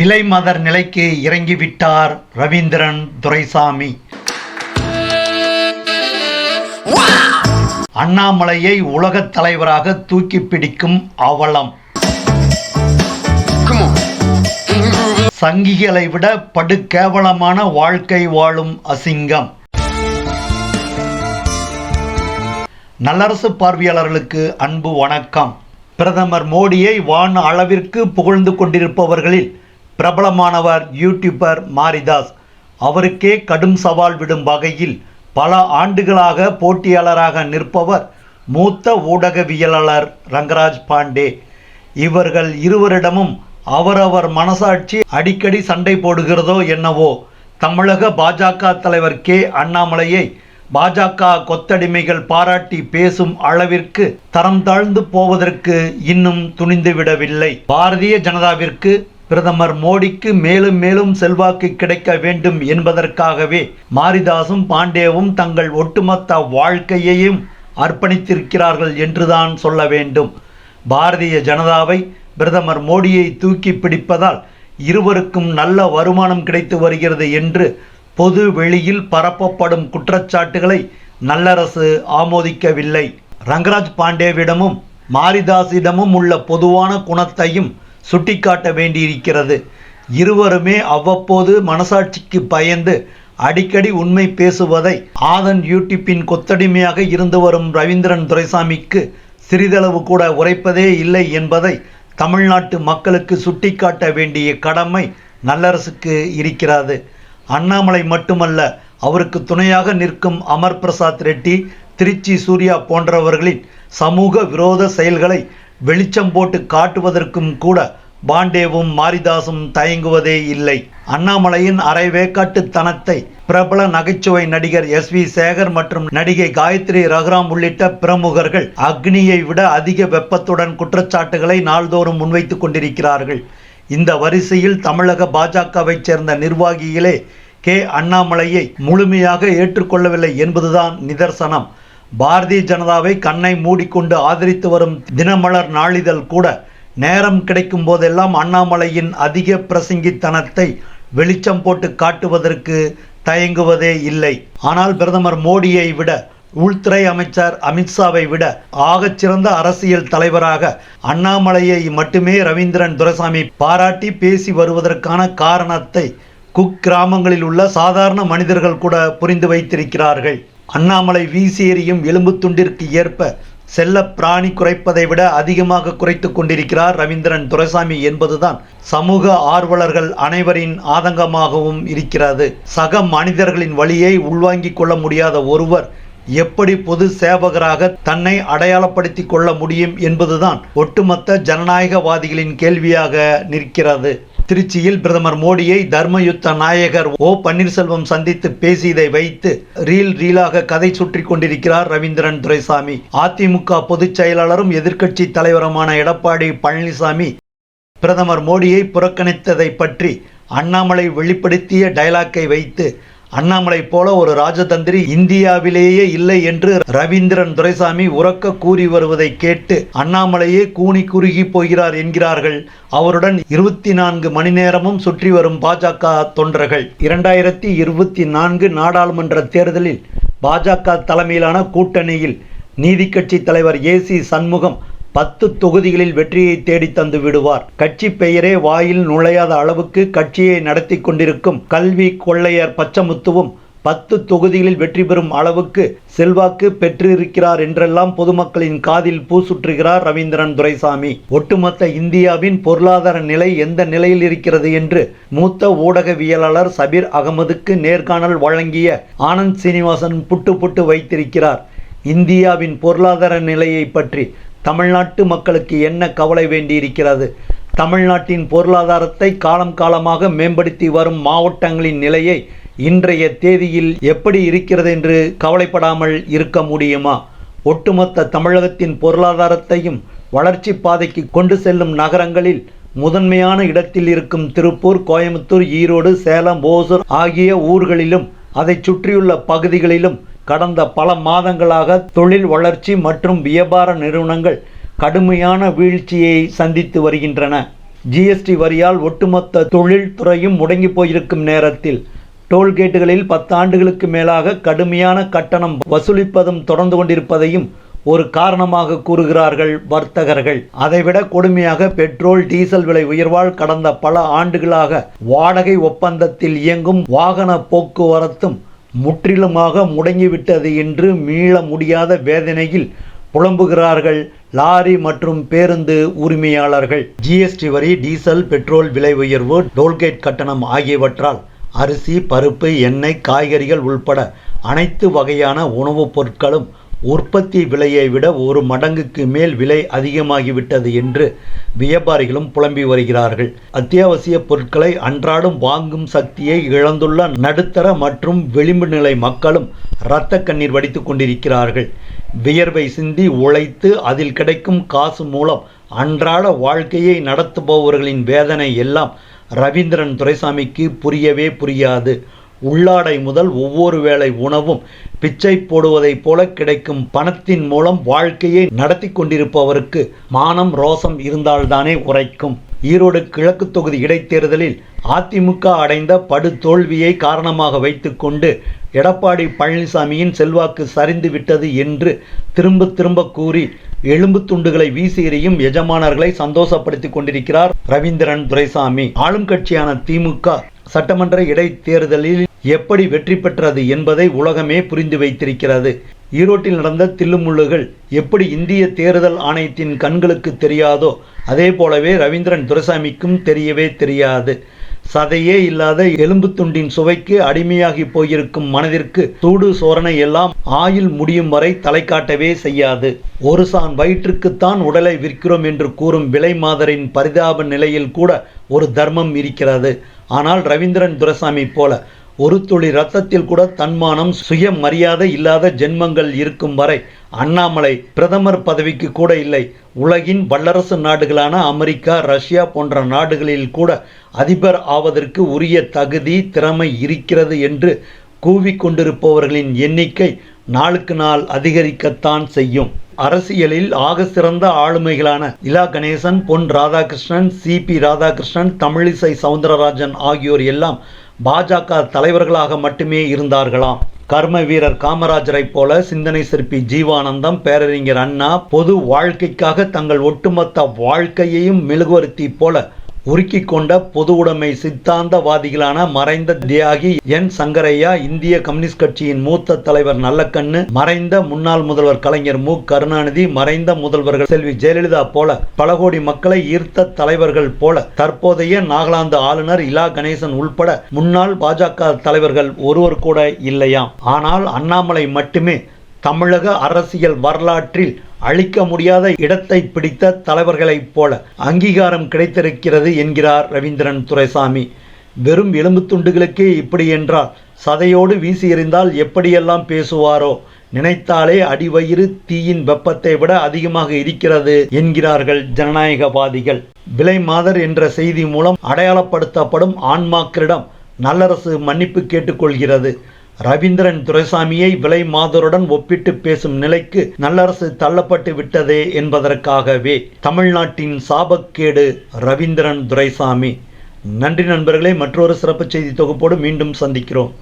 விலை மதர் நிலைக்கு இறங்கிவிட்டார் ரவீந்திரன் துரைசாமி. அண்ணாமலையை உலகத் தலைவராக தூக்கி பிடிக்கும் அவலம். சங்கிகளை விட படுகேவலமான வாழ்க்கை வாழும் அசிங்கம். நல்லரசு பார்வையாளர்களுக்கு அன்பு வணக்கம். பிரதமர் மோடியை வான் அளவிற்கு புகழ்ந்து கொண்டிருப்பவர்களில் பிரபலமானவர் யூடியூபர் மாரிதாஸ். அவருக்கே கடும் சவால் விடும் வகையில் பல ஆண்டுகளாக போட்டியாளராக நிற்பவர் மூத்த ஊடகவியலாளர் ரங்கராஜ் பாண்டே. இவர்கள் இருவரிடமும் அவரவர் மனசாட்சி அடிக்கடி சண்டை போடுகிறதோ என்னவோ தமிழக பாஜக தலைவர் கே. அண்ணாமலையை பாஜக கொத்தடிமைகள் பாராட்டி பேசும் அளவிற்கு தரம் தாழ்ந்து போவதற்கு இன்னும் துணிந்துவிடவில்லை. பாரதிய ஜனதாவிற்கு பிரதமர் மோடிக்கு மேலும் மேலும் செல்வாக்கு கிடைக்க வேண்டும் என்பதற்காகவே மாரிதாசும் பாண்டேவும் தங்கள் ஒட்டுமொத்த வாழ்க்கையையும் அர்ப்பணித்திருக்கிறார்கள் என்றுதான் சொல்ல வேண்டும். பாரதிய ஜனதாவை பிரதமர் மோடியை தூக்கி பிடிப்பதால் இருவருக்கும் நல்ல வருமானம் கிடைத்து வருகிறது என்று பொது வெளியில் பரப்பப்படும் குற்றச்சாட்டுகளை நல்லரசு ஆமோதிக்கவில்லை. ரங்கராஜ் பாண்டேவிடமும் மாரிதாஸிடமும் உள்ள பொதுவான குணத்தையும் சுட்டிக்காட்ட வேண்டியிருக்கிறது. இருவருமே அவ்வப்போது மனசாட்சிக்கு பயந்து அடிக்கடி உண்மை பேசுவதை ஆதன் யூடியூப்பின் கொத்தடிமையாக இருந்து வரும் ரவீந்திரன் துரைசாமிக்கு சிறிதளவு கூட உரைப்பதே இல்லை என்பதை தமிழ்நாட்டு மக்களுக்கு சுட்டிக்காட்ட வேண்டிய கடமை நல்லரசுக்கு இருக்கிறது. அண்ணாமலை மட்டுமல்ல அவருக்கு துணையாக நிற்கும் அமர் பிரசாத் ரெட்டி திருச்சி சூர்யா போன்றவர்களின் சமூக விரோத செயல்களை வெளிச்சம் போட்டு காட்டுவதற்கும் கூட பாண்டேவும் மாரிதாசும் தயங்குவதே இல்லை. அண்ணாமலையின் அரைவேக்காட்டுத்தனத்தை பிரபல நகைச்சுவை நடிகர் எஸ் வி சேகர் மற்றும் நடிகை காயத்ரி ரகுராம் உள்ளிட்ட பிரமுகர்கள் அக்னியை விட அதிக வெப்பத்துடன் குற்றச்சாட்டுகளை நாள்தோறும் முன்வைத்துக் கொண்டிருக்கிறார்கள். இந்த வரிசையில் தமிழக பாஜகவைச் சேர்ந்த நிர்வாகிகளே கே அண்ணாமலையை முழுமையாக ஏற்றுக்கொள்ளவில்லை என்பதுதான் நிதர்சனம். பாரதிய ஜனதாவை கண்ணை மூடிக்கொண்டு ஆதரித்து வரும் தினமலர் நாளிதழ் கூட நேரம் கிடைக்கும் போதெல்லாம் அண்ணாமலையின் அதிக பிரசங்கித்தனத்தை வெளிச்சம் போட்டு காட்டுவதற்கு தயங்குவதே இல்லை. ஆனால் பிரதமர் மோடியை விட உள்துறை அமைச்சர் அமித்ஷாவை விட ஆகச்சிறந்த அரசியல் தலைவராக அண்ணாமலையை மட்டுமே ரவீந்திரன் துரைசாமி பாராட்டி பேசி வருவதற்கான காரணத்தை குக்கிராமங்களில் உள்ள சாதாரண மனிதர்கள் கூட புரிந்து வைத்திருக்கிறார்கள். அண்ணாமலை வீசி எறியும் எலும்பு துண்டிற்கு ஏற்ப செல்ல பிராணி குறைப்பதை விட அதிகமாக குறைத்து கொண்டிருக்கிறார் ரவீந்திரன் துரைசாமி என்பதுதான் சமூக ஆர்வலர்கள் அனைவரின் ஆதங்கமாகவும் இருக்கிறது. சக மனிதர்களின் வழியை உள்வாங்கிக் கொள்ள முடியாத ஒருவர் எப்படி பொது சேவகராக தன்னை அடையாளப்படுத்திக் கொள்ள முடியும் என்பதுதான் ஒட்டுமொத்த ஜனநாயகவாதிகளின் கேள்வியாக நிற்கிறது. திருச்சியில் பிரதமர் மோடியை தர்மயுத்த நாயகர் ஓ பன்னீர்செல்வம் சந்தித்து பேசியதை வைத்து ரீல் ரீலாக கதை சுற்றி கொண்டிருக்கிறார் ரவீந்திரன் துரைசாமி. அதிமுக பொதுச் செயலாளரும் எதிர்க்கட்சி தலைவருமான எடப்பாடி பழனிசாமி பிரதமர் மோடியை புறக்கணித்ததை பற்றி அண்ணாமலை வெளிப்படுத்திய டயலாக்கை வைத்து அண்ணாமலை போல ஒரு ராஜதந்திரி இந்தியாவிலேயே இல்லை என்று ரவீந்திரன் துரைசாமி உறக்க கூறி வருவதை கேட்டு அண்ணாமலையே கூனி குறுகி போகிறார் என்கிறார்கள். அவருடன் இருபத்தி நான்கு மணி நேரமும் சுற்றி வரும் பாஜக தொண்டர்கள். இரண்டாயிரத்தி இருபத்தி நான்கு நாடாளுமன்ற தேர்தலில் பாஜக தலைமையிலான கூட்டணியில் நீதிக்கட்சி தலைவர் ஏசி சண்முகம் பத்து தொகுதிகளில் வெற்றியை தேடி தந்து விடுவார். கட்சி பெயரே வாயில் நுழையாத அளவுக்கு கட்சியை நடத்தி கொண்டிருக்கும் கல்வி கொள்ளையர் பச்சமுத்துவும் பத்து தொகுதிகளில் வெற்றி பெறும் அளவுக்கு செல்வாக்கு பெற்றிருக்கிறார் என்றெல்லாம் பொதுமக்களின் காதில் பூ சுற்றுகிறார் ரவீந்திரன் துரைசாமி. ஒட்டுமொத்த இந்தியாவின் பொருளாதார நிலை எந்த நிலையில் இருக்கிறது என்று மூத்த ஊடகவியலாளர் சபீர் அகமதுக்கு நேர்காணல் வழங்கிய ஆனந்த் சீனிவாசன் புட்டு புட்டு வைத்திருக்கிறார். இந்தியாவின் பொருளாதார நிலையை பற்றி தமிழ்நாட்டு மக்களுக்கு என்ன கவலை வேண்டியிருக்கிறது தமிழ்நாட்டின் பொருளாதாரத்தை காலம் காலமாக மேம்படுத்தி வரும் மாவட்டங்களின் நிலையை இன்றைய தேதியில் எப்படி இருக்கிறது என்று கவலைப்படாமல் இருக்க முடியுமா? ஒட்டுமொத்த தமிழகத்தின் பொருளாதாரத்தையும் வளர்ச்சி பாதைக்கு கொண்டு செல்லும் நகரங்களில் முதன்மையான இடத்தில் இருக்கும் திருப்பூர் கோயம்புத்தூர் ஈரோடு சேலம் ஓசூர் ஆகிய ஊர்களிலும் அதைச் சுற்றியுள்ள பகுதிகளிலும் கடந்த பல மாதங்களாக தொழில் வளர்ச்சி மற்றும் வியாபார நிறுவனங்கள் கடுமையான வீழ்ச்சியை சந்தித்து வருகின்றன. ஜிஎஸ்டி வரியால் ஒட்டுமொத்த தொழில்துறையும் முடங்கி போயிருக்கும் நேரத்தில் டோல்கேட்டுகளில் பத்தாண்டுகளுக்கு மேலாக கடுமையான கட்டணம் வசூலிப்பதும் தொடர்ந்து கொண்டிருப்பதையும் ஒரு காரணமாக கூறுகிறார்கள் வர்த்தகர்கள். அதைவிட கொடுமையாக பெட்ரோல் டீசல் விலை உயர்வால் கடந்த பல ஆண்டுகளாக வாடகை ஒப்பந்தத்தில் இயங்கும் வாகன போக்குவரத்தும் முற்றிலுமாக முடங்கிவிட்டது என்று மீள முடியாத வேதனையில் புலம்புகிறார்கள் லாரி மற்றும் பேருந்து உரிமையாளர்கள். ஜிஎஸ்டி வரி டீசல் பெட்ரோல் விலை உயர்வு டோல்கேட் கட்டணம் ஆகியவற்றால் அரிசி பருப்பு எண்ணெய் காய்கறிகள் உள்பட அனைத்து வகையான உணவுப் பொருட்களும் உற்பத்தி விலையை விட ஒரு மடங்குக்கு மேல் விலை அதிகமாகிவிட்டது என்று வியாபாரிகளும் புலம்பி வருகிறார்கள். அத்தியாவசிய பொருட்களை அன்றாடம் வாங்கும் சக்தியை இழந்துள்ள நடுத்தர மற்றும் விளிம்பு நிலை மக்களும் இரத்த கண்ணீர் வடித்துக் கொண்டிருக்கிறார்கள். வியர்வை சிந்தி உழைத்து அதில் கிடைக்கும் காசு மூலம் அன்றாட வாழ்க்கையை நடத்துபவர்களின் வேதனை எல்லாம் ரவீந்திரன் துரைசாமிக்கு புரியவே புரியாது. உள்ளாடை முதல் ஒவ்வொரு வேளை உணவும் பிச்சை போடுவதைப் போல கிடைக்கும் பணத்தின் மூலம் வாழ்க்கையை நடத்தி கொண்டிருப்பவருக்கு மானம் ரோசம் இருந்தால்தானே உரைக்கும். ஈரோடு கிழக்கு தொகுதி இடைத்தேர்தலில் அதிமுக அடைந்த படு தோல்வியை காரணமாக வைத்துக்கொண்டு எடப்பாடி பழனிசாமியின் செல்வாக்கு சரிந்து விட்டது என்று திரும்ப திரும்ப கூறி எலும்பு துண்டுகளை வீசி எறியும் எஜமானர்களை சந்தோஷப்படுத்திக் கொண்டிருக்கிறார் ரவீந்திரன் துரைசாமி. ஆளும் கட்சியான திமுக சட்டமன்ற இடைத்தேர்தலில் எப்படி வெற்றி பெற்றது என்பதை உலகமே புரிந்து வைத்திருக்கிறது. ஈரோட்டில் நடந்த தில்லுமுள்ளுகள் எப்படி இந்திய தேர்தல் ஆணையத்தின் கண்களுக்கு தெரியாதோ அதே போலவே ரவீந்திரன் துரைசாமிக்கும் தெரியவே தெரியாது. சதையே இல்லாத எலும்பு துண்டின் சுவைக்கு அடிமையாகி போயிருக்கும் மனதிற்கு சூடு சோரணை எல்லாம் ஆயில் முடியும் வரை தலை காட்டவே செய்யாது. ஒரு சான் வயிற்றுக்குத்தான் உடலை விற்கிறோம் என்று கூறும் விலை மாதரின் பரிதாப நிலையில் கூட ஒரு தர்மம் இருக்கிறது. ஆனால் ரவீந்திரன் துரசாமி போல ஒரு துளி ரத்தத்தில் கூட தன்மானம் சுய மரியாதை இல்லாத ஜென்மங்கள் இருக்கும் வரை அண்ணாமலை பிரதமர் பதவிக்கு கூட இல்லை. உலகின் வல்லரசு நாடுகளான அமெரிக்கா ரஷ்யா போன்ற நாடுகளில் கூட அதிபர் ஆவதற்கு உரிய தகுதி திறமை இருக்கிறது என்று கூவிக்கொண்டிருப்பவர்களின் எண்ணிக்கை நாளுக்கு நாள் அதிகரிக்கத்தான் செய்யும். அரசியலில் ஆக சிறந்த ஆளுமைகளான இலா கணேசன் பொன் ராதாகிருஷ்ணன் சி பி ராதாகிருஷ்ணன் தமிழிசை சவுந்தரராஜன் ஆகியோர் எல்லாம் பாஜக தலைவர்களாக மட்டுமே இருந்தார்களாம். கர்ம வீரர் காமராஜரை போல சிந்தனை சிற்பி ஜீவானந்தம் பேரறிஞர் அண்ணா பொது வாழ்க்கைக்காக தங்கள் ஒட்டுமொத்த வாழ்க்கையையும் மெழுகுவர்த்தி போல உருக்கி கொண்ட பொது உடைமை சித்தாந்தவாதிகளான மறைந்த தியாகி என் சங்கரையா இந்திய கம்யூனிஸ்ட் கட்சியின் மூத்த தலைவர் நல்லக்கண்ணு மறைந்த முன்னாள் முதல்வர் கலைஞர் மு. கருணாநிதி மறைந்த முதல்வர்கள் செல்வி ஜெயலலிதா போல பல கோடி மக்களை ஈர்த்த தலைவர்கள் போல தற்போதைய நாகாலாந்து ஆளுநர் இலா கணேசன் உள்பட முன்னாள் பாஜக தலைவர்கள் ஒருவர் கூட இல்லையாம். ஆனால் அண்ணாமலை மட்டுமே தமிழக அரசியல் வரலாற்றில் அழிக்க முடியாத இடத்தை பிடித்த தலைவர்களைப் போல அங்கீகாரம் கிடைத்திருக்கிறது என்கிறார் ரவீந்திரன் துரைசாமி. வெறும் எலும்பு துண்டுகளுக்கே இப்படி என்றால் சதையோடு வீசி எறிந்தால் எப்படியெல்லாம் பேசுவாரோ? நினைத்தாலே அடிவயிறு தீயின் வெப்பத்தை விட அதிகமாக இருக்கிறது என்கிறார்கள் ஜனநாயகவாதிகள். விலை மாதர் என்ற செய்தி மூலம் அடையாளப்படுத்தப்படும் ஆன்மாக்களிடம் நல்லரசு மன்னிப்பு கேட்டுக்கொள்கிறது ரவீந்திரன் துரைசாமியை விலை மாதருடன் ஒப்பிட்டு பேசும் நிலைக்கு நல்லரசு தள்ளப்பட்டு விட்டதே என்பதற்காகவே தமிழ்நாட்டின் சாபக்கேடு ரவீந்திரன் துரைசாமி. நன்றி நண்பர்களே மற்றொரு சிறப்பு செய்தி தொகுப்போடு மீண்டும் சந்திக்கிறோம்.